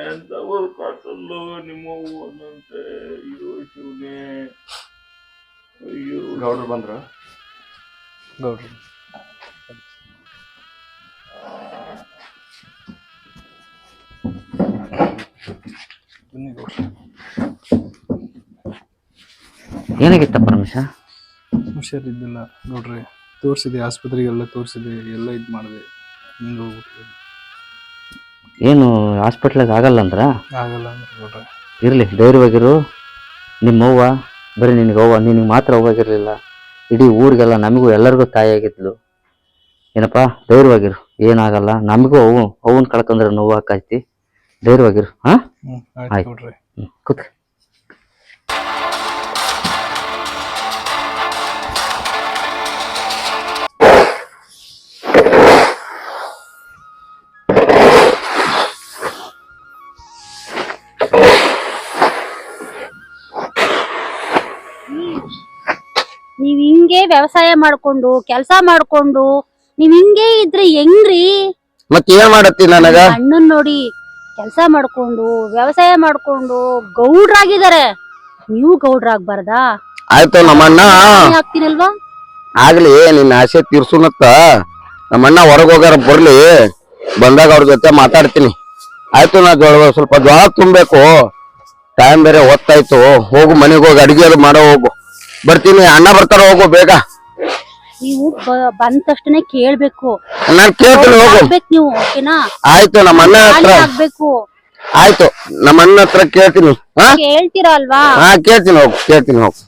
ಎಂತ ಬರ್ಕಾತಲ್ಲೋ ನಿಮ್ಮ ಅನ್ನಂತೆ ಅಯ್ಯೋ ಶಿವನೇ ಅಯ್ಯೋ ಗೌಡ್ರು ಬಂದ್ರ ಗೌಡ್ರು ಬನ್ನಿ ಗೌಡ್ರು ಏನಾಗಿತ್ತ ಪರಮೇಶ ಹುಷಾರಿದ್ದಿಲ್ಲ ನೋಡ್ರಿ. ತೋರಿಸಿದೆ ಆಸ್ಪತ್ರೆಗೆಲ್ಲ ತೋರಿಸಿದೆ ಎಲ್ಲ ಇದು ಮಾಡಿದೆ. ಹಿಂಗೆ ಹೋಗ್ಬಿಟ್ಟು ಏನು ಹಾಸ್ಪಿಟ್ಲಾಗ ಆಗಲ್ಲ ಅಂದ್ರ? ಆಗಲ್ಲ ಅಂದ್ರೆ ಇರಲಿ ಧೈರ್ಯವಾಗಿರು. ನಿಮ್ಮ ಅವ್ವ ಬರೀ ನಿನಗೆ ಅವ್ವ ನಿನಗೆ ಮಾತ್ರ ಅವ್ವಾಗಿರಲಿಲ್ಲ ಇಡೀ ಊರಿಗೆಲ್ಲ ನಮಗೂ ಎಲ್ಲರಿಗೂ ತಾಯಿ ಆಗಿದ್ಲು. ಏನಪ್ಪ ಧೈರ್ಯವಾಗಿರು. ಏನಾಗಲ್ಲ ನಮಗೂ ಅವು ಅವನ್ ಕಳ್ಕೊಂಡ್ರೆ ನೋವು ಹಾಕೈತಿ. ಧೈರ್ಯವಾಗಿರು ಹಾ? ಹ್ಞೂ ಆಯ್ತು. ಆಯ್ತು. ವ್ಯವಸಾಯ ಮಾಡ್ಕೊಂಡು ಕೆಲಸ ಮಾಡ್ಕೊಂಡು ನೀವ್ ಹಿಂಗೆ ಇದ್ರೆ ಹೆಂಗ್ರಿ? ಮತ್ ಏನ್ ಮಾಡತ್ತಿ ನನಗ? ಅಣ್ಣನ್ ನೋಡಿ ಕೆಲಸ ಮಾಡ್ಕೊಂಡು ವ್ಯವಸಾಯ ಮಾಡ್ಕೊಂಡು ಗೌಡ್ರಾಗಿದ್ದಾರೆ. ನೀವು ಗೌಡ್ರಾಗ್ಬಾರ್ದಾ? ಆಯ್ತು ನಮ್ಮಣ್ಣ. ಆಗ್ತೀನಲ್ವಾ ಆಗ್ಲಿ ನಿನ್ನ ಆಸೆ ತೀರ್ಸುನತ್ತ. ನಮ್ಮಣ್ಣ ಹೊರಗ್ ಹೋಗಾರ ಬರ್ಲಿ. ಬಂದಾಗ ಅವ್ರ ಜೊತೆ ಮಾತಾಡ್ತೀನಿ. ಆಯ್ತು ನಾ ಜೋಳ ಸ್ವಲ್ಪ ಜೋಳ ತುಂಬಬೇಕು. ಟೈಮ್ ಬೇರೆ ಹೊತ್ತಾಯ್ತು. ಹೋಗು ಮನೆಗೆ ಹೋಗಿ ಅಡಿಗೆ ಅದು ಮಾಡೋ ಹೋಗು. ಬರ್ತೀನಿ ಅಣ್ಣ ಬರ್ತಾರ ಹೋಗು ಬೇಗ. ನೀವು ಬಂದ ತಕ್ಷಣ ಕೇಳ್ಬೇಕು. ನಾನ್ ಕೇಳ್ತೀನಿ ಹೋಗು. ಆಗ್ಬೇಕು ನೀವು ಓಕೆನಾ? ಆಯ್ತು ನಮ್ಮ ಅಣ್ಣ ಹತ್ರ. ಆಗ್ಬೇಕು. ಆಯ್ತು ನಮ್ಮ ಅಣ್ಣ ಹತ್ರ ಕೇಳ್ತೀನಿ. ಹಾ? ಕೇಳ್ತೀರಾ ಅಲ್ವಾ? ಹಾ ಕೇಳ್ತೀನಿ ಹೋಗು ಕೇಳ್ತೀನಿ ಹೋಗು.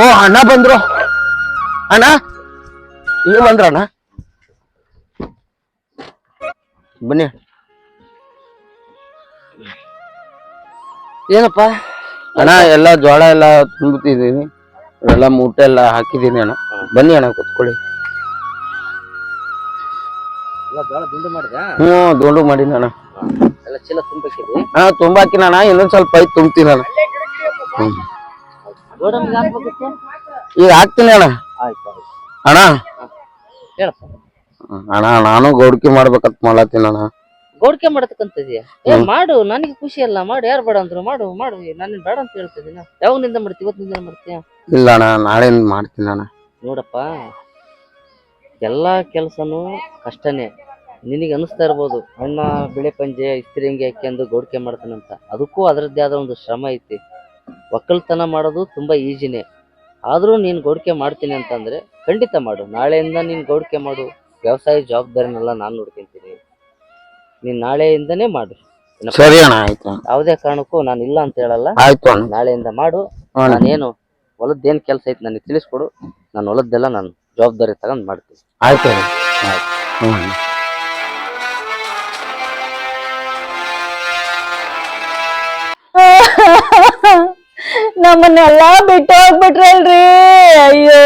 ಓ ಅಣ್ಣ ಬಂದ್ರು. ಅಣ್ಣ ಈಗ ಬಂದ್ರ ಅಣ್ಣ? ಬನ್ನಿ. ಏನಪ್ಪ? ಅಣ್ಣ ಎಲ್ಲ ಜೋಳ ಎಲ್ಲ ತುಂಬುತ್ತಿದ್ದೀನಿ ಎಲ್ಲ ಮೂಟೆ ಎಲ್ಲ ಹಾಕಿದ್ದೀನಿ ಅಣ್ಣ. ಬನ್ನಿ ಅಣ್ಣ ಕುತ್ಕೊಳ್ಳಿ. ಹ್ಮ್ ದುಂಡು ಮಾಡಿದ ಹ್ಞೂ ದುಂಡು ಮಾಡೀನಿ ಅಣ್ಣ. ಹಾ ತುಂಬಾಕಿನ ಅಣ್ಣ. ಇನ್ನೊಂದ್ ಸ್ವಲ್ಪ ಐತ್ ತುಂಬ್ತೀನಿ ಅಣ್ಣ. ಹ್ಮ್. ಈಗ ಹಾಕ್ತೀನಿ ಅಣ್ಣ. ಆಯ್ತು ಅಣ್ಣ? ಅಣ್ಣ ನಾನು ಗೌಡಿಕೆ ಮಾಡ್ಬೇಕಂತ ಮಾಡತ್ತೀನಿ ಅಣ್ಣ. ಗೋಡ್ಕೆ ಮಾಡತಕ್ಕಂತದ್ಯಾ ಏ ಮಾಡು ನನಗೆ ಖುಷಿ ಅಲ್ಲ. ಮಾಡು ಯಾರು ಬೇಡ ಅಂದ್ರು ಮಾಡು ಮಾಡು. ನಾನು ಬೇಡ ಅಂತ ಹೇಳ್ತಿದ್ದೀನ. ಯಾವಾಗನಿಂದ ಮಾಡ್ತೀವಿ ಇವತ್ತಿನಿಂದ ಮಾಡ್ತೀಯ? ಇಲ್ಲ ಅಣ್ಣ ನಾಳೆ ಮಾಡ್ತೀನಿ ಅಣ್ಣ. ನೋಡಪ್ಪ ಎಲ್ಲಾ ಕೆಲಸನೂ ಕಷ್ಟನೇ. ನಿನಗೆ ಅನಿಸ್ತಾ ಇರ್ಬೋದು ಅಣ್ಣ ಬಿಳೆ ಪಂಜೆ ಇಸ್ತ್ರಿ ಅಂಗಿ ಹಾಕ್ಯಂದು ಗೌಡಿಕೆ ಮಾಡ್ತಾನಂತ. ಅದಕ್ಕೂ ಅದರದ್ದೇ ಆದ ಒಂದು ಶ್ರಮ ಐತಿ. ಒಕ್ಕಲ್ತನ ಮಾಡೋದು ತುಂಬಾ ಈಜಿನೇ. ಆದ್ರೂ ನೀನು ಗೌಡ್ಕೆ ಮಾಡ್ತೀನಿ ಅಂತಂದ್ರೆ ಖಂಡಿತ ಮಾಡು. ನಾಳೆಯಿಂದ ನೀನು ಗೌಡ್ಕೆ ಮಾಡು. ವ್ಯವಸಾಯ ಜವಾಬ್ದಾರಿನೆಲ್ಲ ನಾನು ನೋಡ್ಕೊಂತೀನಿ. ನೀನ್ ನಾಳೆಯಿಂದನೇ ಮಾಡು? ಸರಿ ಅಣ್ಣ ಆಯ್ತು. ಯಾವುದೇ ಕಾರಣಕ್ಕೂ ನಾನು ಇಲ್ಲ ಅಂತ ಹೇಳಲ್ಲ. ಆಯ್ತು ಅಣ್ಣ. ನಾಳೆಯಿಂದ ಮಾಡು. ನಾನೇನು. ನಾನೇನು ಹೊಲದ್ದೇನು ಕೆಲಸ ಐತೆ ನನಗೆ ತಿಳಿಸ್ಕೊಡು. ನಾನು ಹೊಲದ್ದೆಲ್ಲ ನಾನು ಜವಾಬ್ದಾರಿ ತಗೊಂಡು ಮಾಡ್ತೀನಿ. ಆಯ್ತು ಅಣ್ಣ. ಆಯ್ತು. ನಮ್ಮನ್ನೆಲ್ಲ ಬಿಟ್ಟು ಹೋಗ್ಬಿಟ್ರಲ್ರಿ ಅಯ್ಯೋ.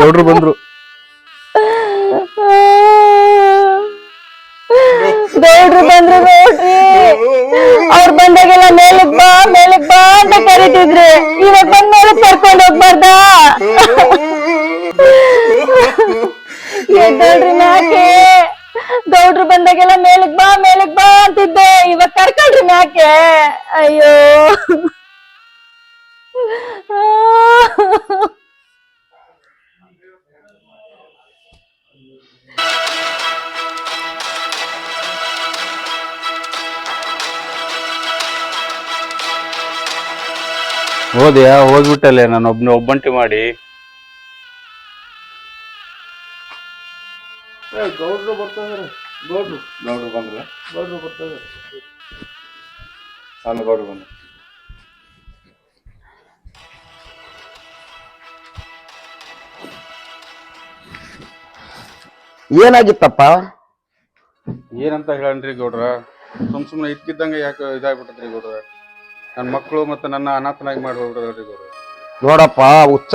ಗೌಡ್ರು ಬಂದ್ರು. ಗೌಡ್ರು ಬಂದ್ರು ನೋಡ್ರಿ. ಅವ್ರು ಬಂದಾಗೆಲ್ಲ ಮೇಲಕ್ ಬಾ ಮೇಲಕ್ ಬಾ ಅಂತ ಕರಿತಿದ್ರಿ. ಇವಾಗ ಬಂದ ಮೇಲೆ ಕರ್ಕೊಂಡು ಹೋಗ್ಬಾರ್ದಾ? ಎದ್ದಳ್ರಿ ಮ್ಯಾಕೆ ಗೌಡ್ರು ಬಂದಾಗೆಲ್ಲ ಮೇಲಕ್ ಬಾ ಮೇಲಕ್ ಬಾ ಅಂತಿದ್ದೆ. ಇವಾಗ ಕರ್ಕೊಳ್ರಿ ಮ್ಯಾಕೆ? ಅಯ್ಯೋ. ಹೋದ್ಯಾ ಹೋಗ್ಬಿಟ್ಟಲ್ಲೇ ನಾನು ಒಬ್ನ ಒಬ್ಬಂಟಿ ಮಾಡಿ. ಏ, ಗೌಡ್ರು ಬರ್ತಾವ್ರೆ ಗೌಡ್ರು. ಗೌಡ್ರು ಬಂದ್ರೆ? ಗೌಡ್ರು ಬರ್ತಾವ್ರೆ ನಾನು ಗೌಡ್ರು ಏನಾಗಿತ್ತಪ್ಪ? ಏನಂತ ಹೇಳನ್ರಿ ಗೌಡ್ರ? ಸುಮ್ ಸುಮ್ನೆ ಇದ್ಕಿದ್ದಂಗೆ ಯಾಕೆ ಇದಾಗ್ಬಿಟ್ಟದ್ರಿ ಗೌಡ್ರ? ನನ್ನ ಮಕ್ಕಳು ಮತ್ತೆ ನನ್ನ ಅನಾಥನಾಗಿ ಮಾಡಿ ಹೋಗ್ಬಿಟ್ಟದ್ರಿ ಗೌಡ್ರ. ನೋಡಪ್ಪ ಹುಚ್ಚ.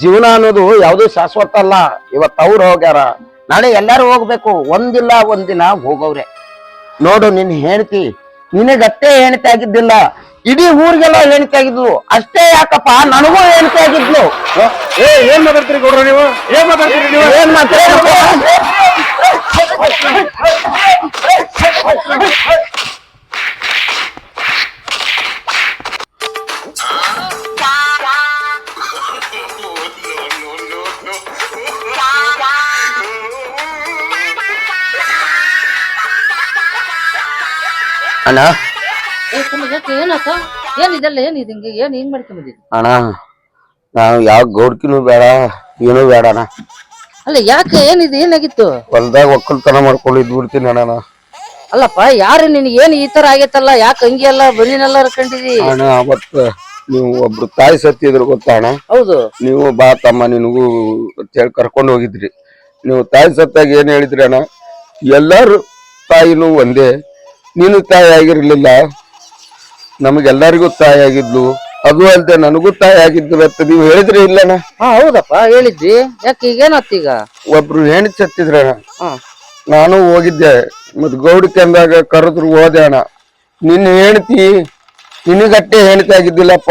ಜೀವನ ಅನ್ನೋದು ಯಾವುದು ಶಾಶ್ವತ ಅಲ್ಲ. ಇವತ್ತು ಅವ್ರು ಹೋಗ್ಯಾರ. ನಾಳೆ ಎಲ್ಲಾರು ಹೋಗ್ಬೇಕು. ಒಂದಿಲ್ಲ ಒಂದಿನ ಹೋಗವ್ರೆ. ನೋಡು ನಿನ್ ಹೆಂಡತಿ ನಿನಗಷ್ಟೇ ಹೆಣತಿ ಆಗಿದ್ದಿಲ್ಲ. ಇಡೀ ಊರಿಗೆಲ್ಲ ಹೆಂಡತಿ ಆಗಿದ್ಲು. ಅಷ್ಟೇ ಯಾಕಪ್ಪ? ನನಗೂ ಹೆಂಡತಿ ಆಗಿದ್ಲು. ಏ ಏನ್ ಮಾತಾಡ್ತೀರಿ ಗೌಡ್ರ ನೀವು? ಏನ್ ಮಾತಾಡ್ತೀರಿ ನೀವು? ಏನ್ ಮಾತಾಡ್ತೀರಪ್ಪ? ಅಣ್ಣ? ಯಾಕೆ ಏನಾತ ಏನ್ ಇದೆಲ್ಲ ಏನ್ ಇದು ಹಿಂಗೆ? ಏನ್ ಹಿಂಗ್ ಅಣ್ಣ ನಾವು ಯಾವ ಗೌಡ್ಕಿನೂ ಬೇಡ ಏನೂ ಬೇಡ ಅಣ್ಣ. ಅಲ್ಲ ಯಾಕೆ? ಏನಿದು ಏನಾಗಿತ್ತು? ಹೊಲ್ದಾಗ ಒಕ್ಕಲ್ತನ ಮಾಡ್ಕೊಂಡು ಇದ್ ಬಿಡ್ತೀನಿ ಅಣ್ಣ ನಾ. ಅಲ್ಲಪ್ಪ ಯಾರು ನಿನಗೆ ಏನ್ ಈ ತರ ಆಗೈತಲ್ಲ? ಯಾಕೆ ಹಂಗೆ ಎಲ್ಲ ಬನ್ನಿನೆಲ್ಲ ಹರ್ಕೊಂಡಿದಿ ಅಣ್ಣ ಅವತ್ತು ನೀವು ಒಬ್ರು ತಾಯಿ ಸತ್ತಿದ್ರು ಗೊತ್ತಾ ಅಣ್ಣ? ಹೌದು. ನೀವು ಬಾ ತಮ್ಮ ನಿನಗೂ ಅಂತೇಳಿ ಕರ್ಕೊಂಡು ಹೋಗಿದ್ರಿ. ನೀವು ತಾಯಿ ಸತ್ತಾಗ ಏನ್ ಹೇಳಿದ್ರಿ ಅಣ್ಣ? ಎಲ್ಲಾರು ತಾಯಿನೂ ಒಂದೇ. ನೀನು ತಾಯಿ ಆಗಿರ್ಲಿಲ್ಲ. ನಮಗೆಲ್ಲರಿಗೂ ತಾಯಿ ಆಗಿದ್ಲು. ಅದು ಅಲ್ಲದೆ ನನಗೂ ತಾಯಿ ಆಗಿದ್ಲು ಅಂತ ನೀವು ಹೇಳಿದ್ರಿ ಇಲ್ಲಣ್ಣ ಹಾ ಹೌದಪ್ಪ ಹೇಳಿದ್ವಿ. ಯಾಕೆ ಈಗ ಏನಾತ್ ಈಗ ಒಬ್ರು ಹೆಣ್ಣು ಚತ್ತಿದ್ರ. ನಾನು ಹೋಗಿದ್ದೆ. ಮತ್ ಗೌಡಿ ಕೆಂದಾಗ ಕರೆದ್ರು ಹೋದೆ ಅಣ್ಣ. ನಿನ್ನ ಹೆಂಡತಿ ನಿನಗಟ್ಟೆ ಹೆಂಡತಿ ಆಗಿದ್ದಿಲ್ಲಪ್ಪ.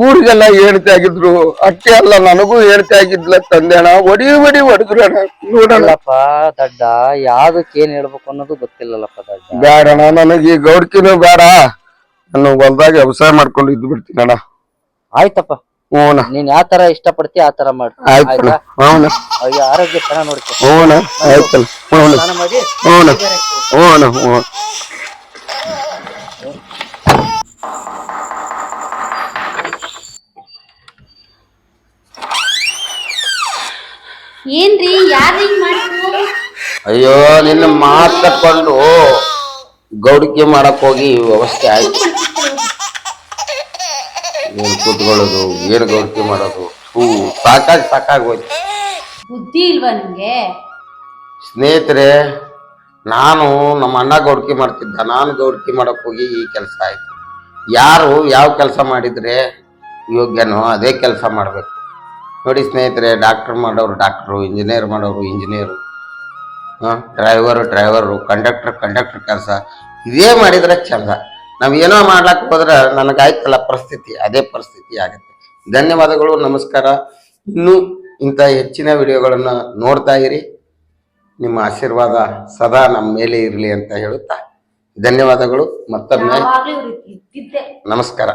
ಊರಿಗೆಲ್ಲ ಹೇಳ್ತಾ ಆಗಿದ್ರು ಅಟ್ಟೆ ಅಲ್ಲ ನನಗೂ ಹೇಳ್ತಾ ಆಗಿದ್ಲ ತಂದೆಣ ಒಡಿ ಒಡಿ ಹೊಡೆದ್ರಣ ನೋಡಣ್ಣ ದಡ್ಡ ಯಾವ್ದಕ್ಕೆ ಏನ್ ಹೇಳ್ಬೇಕು ಅನ್ನೋದು ಗೊತ್ತಿಲ್ಲಲ್ಲಪ್ಪ ದಡ್ಡ. ಬೇಡಣ ನನಗೆ ಈ ಗೌಡ್ಕಿನೂ ಬೇಡ ನನ್ನ ಹೊಲ್ದಾಗ ವ್ಯವಸಾಯ ಮಾಡ್ಕೊಂಡು ಇದ್ ಬಿಡ್ತೀನಿ ಅಣ್ಣ. ಆಯ್ತಪ್ಪ. ಹ್ಞೂ ನೀನ್ ಯಾವ ತರ ಇಷ್ಟಪಡ್ತಿ ಆ ತರ ಮಾಡು. ಆಯ್ತಾ ಅಯ್ಯೋ ಆರೋಗ್ಯ ಚೆನ್ನಾಗ್ ನೋಡ್ಕೊ. ಸ್ನಾನ ಮಾಡಿ. ಅಣ್ಣ. ಹ್ಞೂ ಏನ್ರಿ? ಯಾರು ಹಿಂಗ್ ಅಯ್ಯೋ ನಿನ್ನ ಮಾತು ತಕೊಂಡು ಗೌಡಿಕೆ ಮಾಡಕ್ ಹೋಗಿ ವ್ಯವಸ್ಥೆ ಆಯ್ತು. ಏನ್ ಕೂತ್ಕೊಳ್ಳೋದು? ಏನ್ ಗೌಡಿಕೆ ಮಾಡೋದು? ಹೂ ಸಾಕಾಗಿ ಸಾಕಾಗೋಯ್ತು ಬುದ್ಧಿ ಇಲ್ವಾ ನಿಮ್ಗೆ? ಸ್ನೇಹಿತರೆ ನಾನು ನಮ್ಮ ಅಣ್ಣ ಗೌಡಿಕೆ ಮಾಡ್ತಿದ್ದ. ನಾನು ಗೌಡಿಕೆ ಮಾಡಕ್ ಹೋಗಿ ಈ ಕೆಲಸ ಆಯ್ತು. ಯಾರು ಯಾವ ಕೆಲಸ ಮಾಡಿದ್ರೆ ಯೋಗ್ಯನೋ ಅದೇ ಕೆಲಸ ಮಾಡಬೇಕು. ನೋಡಿ ಸ್ನೇಹಿತರೆ ಡಾಕ್ಟರ್ ಮಾಡೋರು ಡಾಕ್ಟ್ರು ಇಂಜಿನಿಯರ್ ಮಾಡೋರು engineer driver driver conductor conductor ಕೆಲಸ. ಇದೇ ಮಾಡಿದರೆ ಚಂದ. ನಾವು ಏನೋ ಮಾಡ್ಲಕ್ಕೆ ಹೋದ್ರೆ ನನಗಾಯ್ತಲ್ಲ ಪರಿಸ್ಥಿತಿ ಅದೇ ಪರಿಸ್ಥಿತಿ ಆಗುತ್ತೆ. ಧನ್ಯವಾದಗಳು ನಮಸ್ಕಾರ. ಇನ್ನೂ ಇಂಥ ಹೆಚ್ಚಿನ ವಿಡಿಯೋಗಳನ್ನು ನೋಡ್ತಾ ಇರಿ. ನಿಮ್ಮ ಆಶೀರ್ವಾದ ಸದಾ ನಮ್ಮ ಮೇಲೆ ಇರಲಿ ಅಂತ ಹೇಳುತ್ತಾ. ಧನ್ಯವಾದಗಳು ಮತ್ತೊಮ್ಮೆ. ನಮಸ್ಕಾರ.